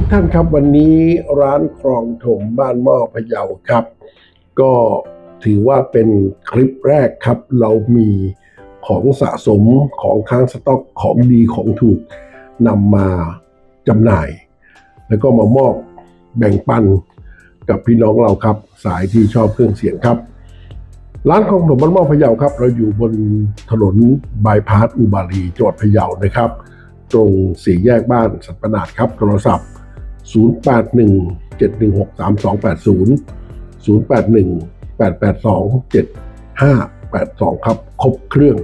ทุกท่านครับวันนี้ร้านคลองถมบ้านหม้อพะเยาครับ ก็ถือว่าเป็นคลิปแรกครับ เรามีของสะสมของค้างสต็อกของดีของถูกนำมาจำหน่าย แล้วก็มามอบแบ่งปันกับพี่น้องเราครับ สายที่ชอบเครื่องเสียงครับ ร้านของถมบ้านหม้อพะเยาครับ เราอยู่บนถนนบายพาสอุบาลีจังหวัดพะเยานะครับตรงสี่แยกบ้านสัตปนาดครับ โทรศัพท์ 081 716 3280 081 882 7582 ครับ ครบเครื่อง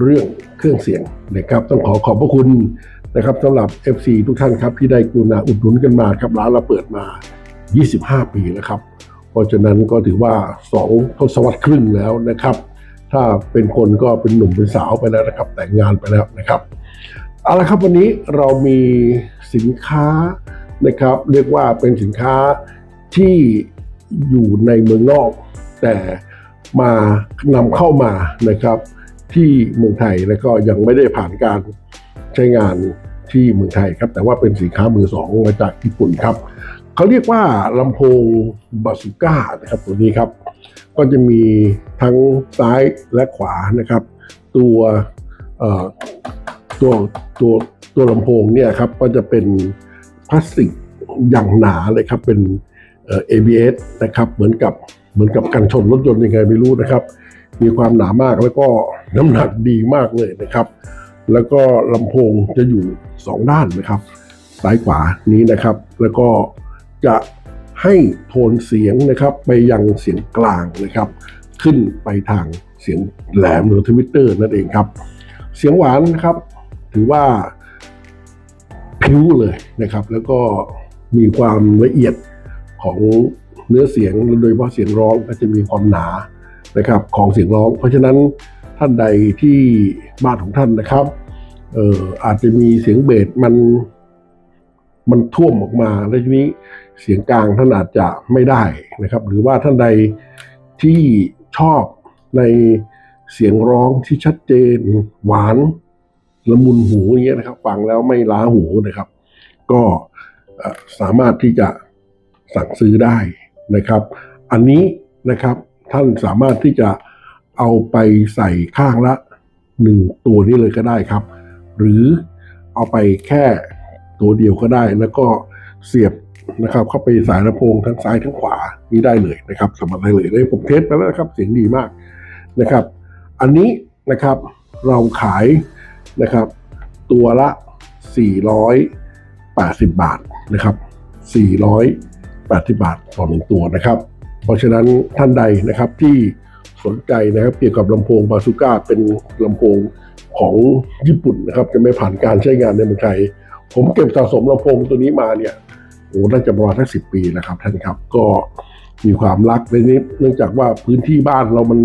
เรื่องเครื่องเสียงนะครับ ต้องขอขอบพระคุณนะครับสำหรับ FC ทุกท่านครับที่ได้กรุณาอุดหนุนกันมาครับร้านเราเปิดมา 25 ปีแล้วครับ เพราะฉะนั้นก็ถือว่า 2 ทศวรรษครึ่งแล้วนะครับ ถ้าเป็นคนก็เป็นหนุ่มเป็นสาวไปแล้วนะครับ แต่งงานไปแล้วนะครับเอาละครับวันนี้เรามีสินค้า นะครับ เรียกว่าเป็นสินค้าที่อยู่ในเมืองนอก แต่มานำเข้ามานะครับ ที่เมืองไทยแล้วก็ยังไม่ได้ผ่านการใช้งานที่เมืองไทยครับ แต่ว่าเป็นสินค้ามือสองมาจากญี่ปุ่นครับเขาเรียกว่าลำโพงบาสุก้านะครับตัวนี้ครับ ก็จะมีทั้งซ้ายและขวานะครับ ตัวตัวตัวตัวลำโพงเนี่ยครับก็จะเป็น พลาสติกอย่างหนาเลยครับ เป็น ABS นะครับ เหมือนกับเหมือนกับกันชนรถยนต์ยังไงไม่รู้นะครับ มีความหนามากแล้วก็น้ำหนักดีมากเลยนะครับ แล้วก็ลำโพงจะอยู่สองด้านนะครับซ้ายขวานี้นะครับ แล้วก็จะให้โทนเสียงนะครับ ไปยังเสียงกลางนะครับ ขึ้นไปทางเสียงแหลมหรือทวิตเตอร์นั่นเองครับ เสียงหวานนะครับ ถือว่า พิ้วเลยนะครับ แล้วก็มีความละเอียดของเนื้อเสียงโดยเฉพาะเสียงร้องก็จะมีความหนานะครับของเสียงร้อง เพราะฉะนั้นท่านใดที่บ้านของท่านนะครับเอ่ออาจจะมีเสียงเบสมันมันท่วมออกมาแล้วทีนี้เสียงกลางท่านอาจจะไม่ได้นะครับ หรือว่าท่านใดที่ชอบในเสียงร้องที่ชัดเจนหวาน ละมุนหูอย่างเงี้ยนะครับ ฟังแล้วไม่ล้าหูนะครับ ก็สามารถที่จะสั่งซื้อได้นะครับ อันนี้นะครับท่านสามารถที่จะเอาไปใส่ข้างละหนึ่งตัวนี้เลยก็ได้ครับ หรือเอาไปแค่ตัวเดียวก็ได้ แล้วก็เสียบนะครับ เข้าไปสายลำโพงทั้งซ้ายทั้งขวานี้ได้เลยนะครับสามารถได้เลยได้ผมเทสไปแล้วนะครับเสียงดีมากนะครับ อันนี้นะครับเราขาย นะครับ ตัวละ 480 บาทนะครับ 480 บาทต่อหนึ่งตัวนะครับ เพราะฉะนั้นท่านใดนะครับที่สนใจนะครับเกี่ยวกับลำโพงบาซูก้าเป็นลำโพงของญี่ปุ่นนะครับ จะไม่ผ่านการใช้งานในเมืองไทย ผมเก็บสะสมลำโพงตัวนี้มาเนี่ยโอ้น่าจะประมาณสักสิปีนะครับท่านครับก็มีความรักในนี้เนื่องจากว่าพื้นที่บ้านเรามัน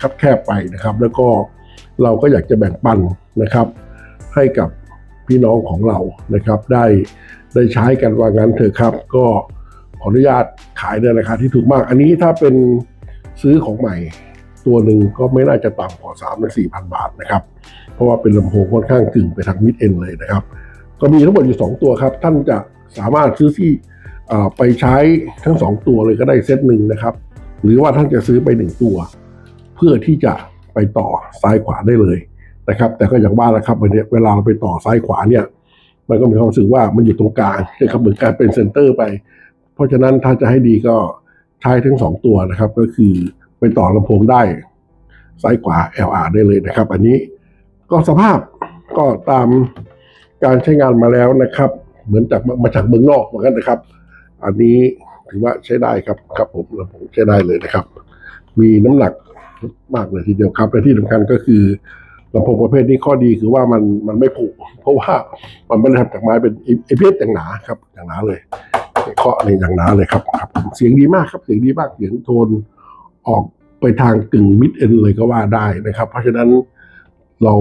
คับแคบไปนะครับ แล้วก็เราก็อยากจะแบ่งปัน นะครับ ให้กับพี่น้องของเรานะครับ ได้ได้ใช้กันว่างั้นเถอะครับ ก็ขออนุญาตขายในราคาที่ถูกมาก อันนี้ถ้าเป็นซื้อของใหม่ตัวหนึ่งก็ไม่น่าจะต่ำกว่าสามถึงสี่พันบาทนะครับ เพราะว่าเป็นลำโพงค่อนข้างกึ่งไปทางมิดเอ็นเลยนะครับ ก็มีทั้งหมดอยู่ 2 ตัวครับ ท่านจะสามารถซื้อที่ไปใช้ทั้ง 2 ตัวเลยก็ได้เซตหนึ่งนะครับ หรือว่าท่านจะซื้อไป 1 ตัว เพื่อที่จะไปต่อซ้ายขวาได้เลย นะครับ แต่ก็อย่างว่าแหละครับวันนี้เวลาเราไปต่อซ้ายขวาเนี่ย มันก็มีความรู้สึกว่ามันอยู่ตรงกลางนะครับเหมือนการเป็นเซนเตอร์ไป เพราะฉะนั้นถ้าจะให้ดีก็ใช้ทั้งสองตัวนะครับ ก็คือไปต่อลำโพงได้ ซ้ายขวา LR ได้เลยนะครับ อันนี้ก็สภาพก็ตามการใช้งานมาแล้วนะครับ เหมือนจากมาจากเมืองนอกเหมือนกันนะครับ อันนี้ถือว่าใช้ได้ครับครับผมลำโพงใช้ได้เลยนะครับ มีน้ำหนักมากเลยทีเดียวครับและที่สำคัญก็คือ ลำโพงประเภทนี้ข้อดีคือว่ามันมันไม่ผุเพราะว่ามันไม่ได้ทำจากไม้เป็นเอพีเอสอย่างหนาครับอย่างหนาเลยเคาะในอย่างหนาเลยครับครับ เสียงดีมากครับ เสียงดีมากเสียงโทนออกไปทางกึ่งมิดเอ็นเลยก็ว่าได้นะครับ เพราะฉะนั้นเรา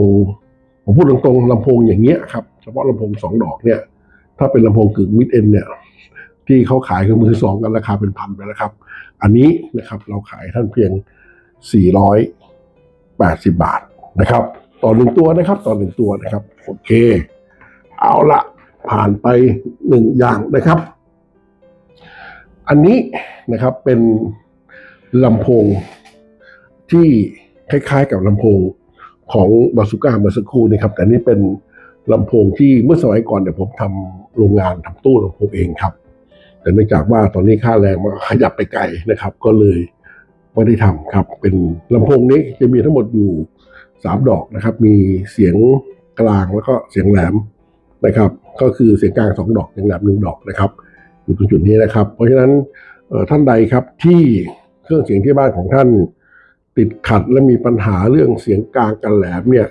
ผมพูดตรงๆลำโพงอย่างเงี้ยครับเฉพาะลำโพงสองดอกเนี่ย ถ้าเป็นลำโพงกึ่งมิดเอ็นเนี่ยที่เขาขายกันมือสองกันราคาเป็นพันไปแล้วครับ อันนี้นะครับเราขายท่านเพียง 480 บาท นะครับ ต่อหนึ่งตัวนะครับต่อหนึ่งตัวนะครับ โอเค เอาละผ่านไปหนึ่งอย่างนะครับ อันนี้นะครับเป็นลำโพงที่คล้ายๆกับลำโพงของบาสุก้าเมื่อสักครู่นี่ครับ แต่นี่เป็นลำโพงที่เมื่อสมัยก่อนเนี่ยผมทำโรงงานทำตู้ลำโพงเองครับ แต่เนื่องจากว่าตอนนี้ค่าแรงมันขยับไปไกลนะครับ ก็เลยไม่ได้ทำครับ เป็นลำโพงนี้จะมีทั้งหมดอยู่ สามดอกนะครับ มีเสียงกลางแล้วก็เสียงแหลมนะครับ ก็คือเสียงกลางสองดอกเสียงแหลมหนึ่งดอกนะครับอยู่ตรงจุดนี้นะครับ เพราะฉะนั้นท่านใดครับที่เครื่องเสียงที่บ้านของท่าน ติดขัดและมีปัญหาเรื่องเสียงกลางกันแหลมเนี่ย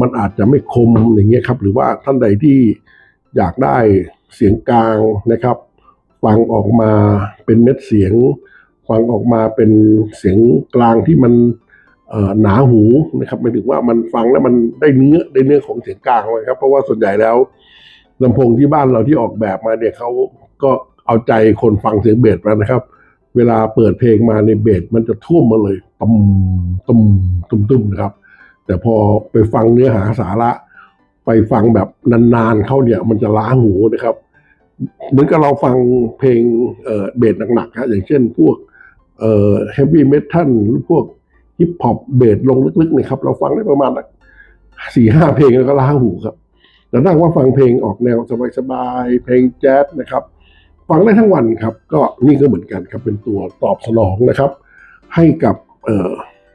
มันอาจจะไม่คมอย่างเงี้ยครับ หรือว่าท่านใดที่อยากได้เสียงกลางนะครับฟังออกมาเป็นเม็ดเสียงฟังออกมาเป็นเสียงกลางที่มัน หนาหูนะครับหมายถึงว่ามันฟังแล้วมันได้เนื้อได้เนื้อของเสียงกลางเลยครับ เพราะว่าส่วนใหญ่แล้วลำโพงที่บ้านเราที่ออกแบบมาเนี่ยเขาก็เอาใจคนฟังเสียงเบสมานะครับ เวลาเปิดเพลงมาในเบสมันจะท่วมมาเลยตุมตุมตุมตุมนะครับ แต่พอไปฟังเนื้อหาสาระ ไปฟังแบบนานๆเข้าเนี่ยมันจะล้าหูนะครับเหมือนกับเราฟังเพลงเเบสหนักๆฮะอย่างเช่นพวกเอ่อเฮฟวี่เมทัลหรือพวก ฮิปฮอปเบสลงลึกๆเนี่ยครับ เราฟังได้ประมาณสี่ห้าเพลงแล้วก็ล้าหูครับแต่ถ้าว่าฟังเพลงออกแนวสบายๆเพลงแจ๊สนะครับ ฟังได้ทั้งวันครับ ก็นี่ก็เหมือนกันครับเป็นตัวตอบสนองนะครับ ให้กับ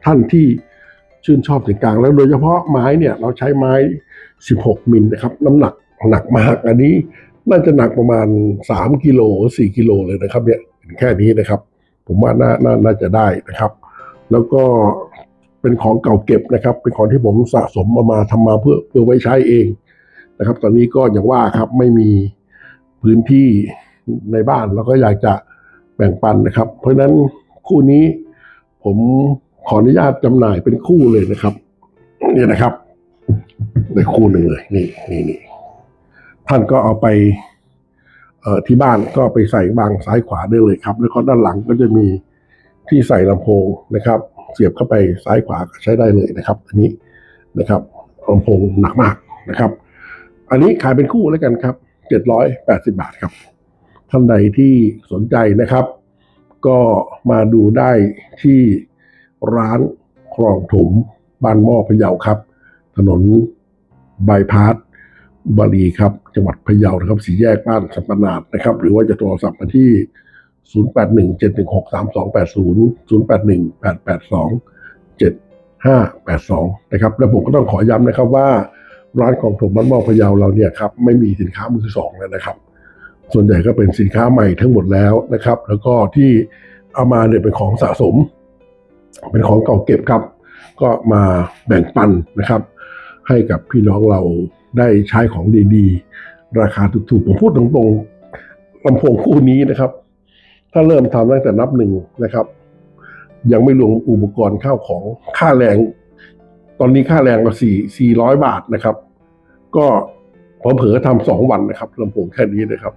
ท่านที่ชื่นชอบเสียงกลาง แล้วโดยเฉพาะไม้เนี่ยเราใช้ไม้ 16 มิลนะครับ น้ำหนักหนักมากอันนี้น่าจะหนักประมาณ 3 กิโล4กิโลเลยนะครับเนี่ยแค่นี้นะครับ ผมว่าน่าน่าน่าจะได้นะครับ แล้วก็เป็นของเก่าเก็บนะครับ เป็นของที่ผมสะสมมามาทำมาเพื่อเพื่อไว้ใช้เองนะครับ ตอนนี้ก็อย่างว่าครับไม่มีพื้นที่ในบ้านเราก็อยากจะแบ่งปันนะครับ เพราะฉะนั้นคู่นี้ผมขออนุญาตจำหน่ายเป็นคู่เลยนะครับนี่นะครับในคู่หนึ่งเลยนี่นี่นี่ท่านก็เอาไปเอ่อที่บ้านก็ไปใส่วางซ้ายขวาได้เลยครับ แล้วก็ด้านหลังก็จะมี ที่ใส่ลำโพงนะครับ เสียบเข้าไปซ้ายขวาก็ใช้ได้เลยนะครับ อันนี้นะครับลำโพงหนักมากนะครับ อันนี้ขายเป็นคู่แล้วกันครับเจ็ดร้อยแปดสิบาทครับ ท่านใดที่สนใจนะครับ ก็มาดูได้ที่ร้านคลองถมบ้านหม้อพะเยาครับ ถนนบายพาสบารีครับ จังหวัดพะเยานะครับ สีแยกบ้านสัมปนาดนะครับ หรือว่าจะโทรศัพท์มาที่ 0817163280 0818827582 นะครับ และผมก็ต้องขอย้ำนะครับว่าร้านของผมบ้านหม้อพะเยาเราเนี่ยครับไม่มีสินค้ามือสองแล้วนะครับ ส่วนใหญ่ก็เป็นสินค้าใหม่ทั้งหมดแล้วนะครับ แล้วก็ที่เอามาเนี่ยเป็นของสะสม เป็นของเก่าเก็บครับ ก็มาแบ่งปันนะครับ ให้กับพี่น้องเราได้ใช้ของดีๆ ราคาถูกๆผมพูดตรงๆลำโพงคู่นี้นะครับ ถ้าเริ่มทำตั้งแต่นับหนึ่งนะครับ ยังไม่รวมอุปกรณ์ข้าวของค่าแรง ตอนนี้ค่าแรงก็สี่สี่ร้อยบาทนะครับ ก็พอเผลอๆทำสองวันนะครับลำโพงแค่นี้นะครับ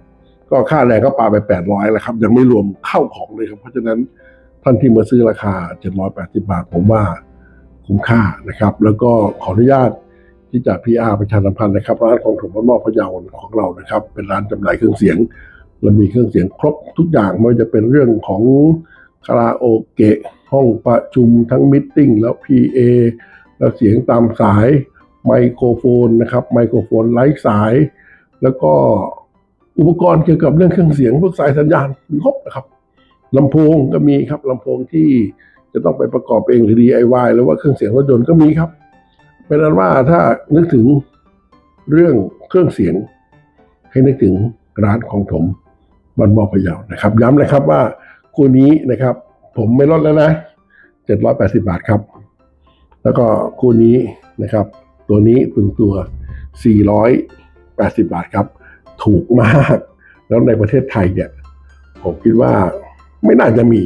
ก็ค่าแรงก็ปาไปแปดร้อยแล้วครับ ยังไม่รวมเข้าของเลยครับ เพราะฉะนั้นท่านที่มาซื้อราคาเจ็ดร้อยแปดสิบาท ผมว่าคุ้มค่านะครับ แล้วก็ขออนุญาตที่จะ PR ประชาสัมพันธ์นะครับร้านของถมบ้านหม้อพะเยาของเรานะครับ เป็นร้านจำหน่ายเครื่องเสียง เรามีเครื่องเสียงครบทุกอย่างไม่ว่าจะเป็นเรื่องของคาราโอเกะห้องประชุมทั้งมิทติ้งแล้ว PA แล้วเสียงตามสายไมโครโฟนนะครับไมโครโฟนไร้สาย แล้วก็อุปกรณ์เกี่ยวกับเรื่องเครื่องเสียงพวกสายสัญญาณมีครบนะครับลำโพงก็มีครับลำโพงที่จะต้องไปประกอบเองหรือ DIY หรือว่าเครื่องเสียงรถยนต์ก็มีครับเป็นอันว่าถ้านึกถึงเรื่องเครื่องเสียงให้นึกถึงร้านของผม บันมอพะเยานะครับ ย้ำนะครับว่าคู่นี้นะครับ ผมไม่ลดแล้วนะ 780 บาทครับ แล้วก็คู่นี้นะครับ ตัวนี้ปึงตัว 480 บาทครับ ถูกมาก แล้วในประเทศไทยเนี่ย ผมคิดว่าไม่น่าจะมี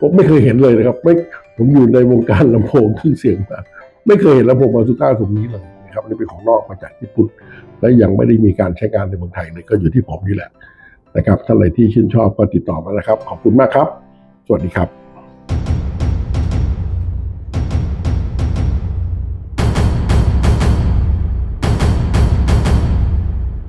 ผมไม่เคยเห็นเลยนะครับ ไม่ผมอยู่ในวงการลำโพงเครื่องเสียงมาไม่เคยเห็นลำโพงบาซูก้าตรงนี้เลยนะครับอันนี่เป็นของนอกมาจากญี่ปุ่น และยังไม่ได้มีการใช้งานในเมืองไทยเลยก็อยู่ที่ผมนี่แหละ นะครับท่านใดที่ชื่นชอบก็ติดต่อมานะครับ ขอบคุณมากครับ สวัสดีครับ